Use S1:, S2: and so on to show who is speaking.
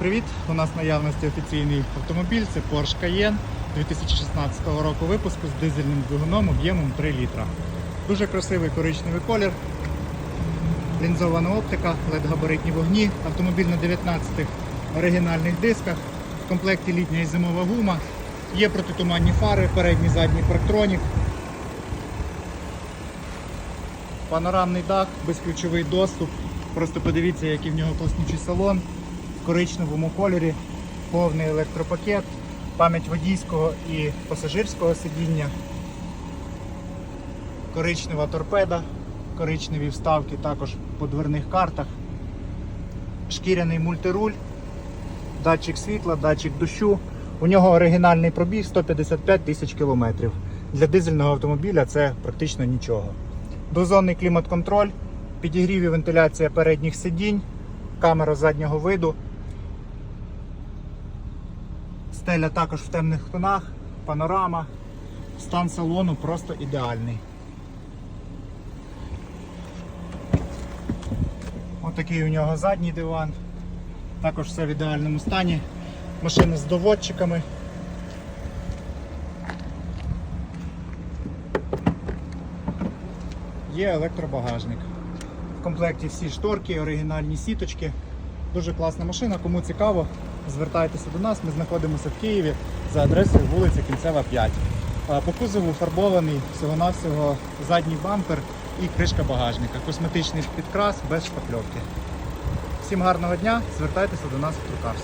S1: привіт! У нас наявності офіційний автомобіль, це Porsche Cayenne 2016 року випуску з дизельним двигуном об'ємом 3 літра. Дуже красивий коричневий колір, лінзована оптика, LED-габаритні вогні, автомобіль на 19 оригінальних дисках, в комплекті літня і зимова гума, є протитуманні фари, передній задній парктронік, панорамний дах, безключовий доступ. Просто подивіться, який в нього класнючий салон коричневому кольорі, повний електропакет, пам'ять водійського і пасажирського сидіння, коричнева торпеда, коричневі вставки також по дверних картах, шкіряний мультируль, датчик світла, датчик дощу. У нього оригінальний пробіг 155 тисяч кілометрів. Для дизельного автомобіля це практично нічого. Двозонний клімат-контроль, підігрів і вентиляція передніх сидінь, камера заднього виду. Стеля також в темних тонах, панорама. Стан салону просто ідеальний. Отакий у нього задній диван. Також все в ідеальному стані. Машина з доводчиками. Є електробагажник. В комплекті всі шторки, оригінальні сіточки. Дуже класна машина. Кому цікаво, звертайтеся до нас. Ми знаходимося в Києві за адресою вулиця Кінцева 5. По кузову фарбований всього-навсього задній бампер і кришка багажника. Косметичний підкрас без шпакльовки. Всім гарного дня, звертайтеся до нас в Трукарс.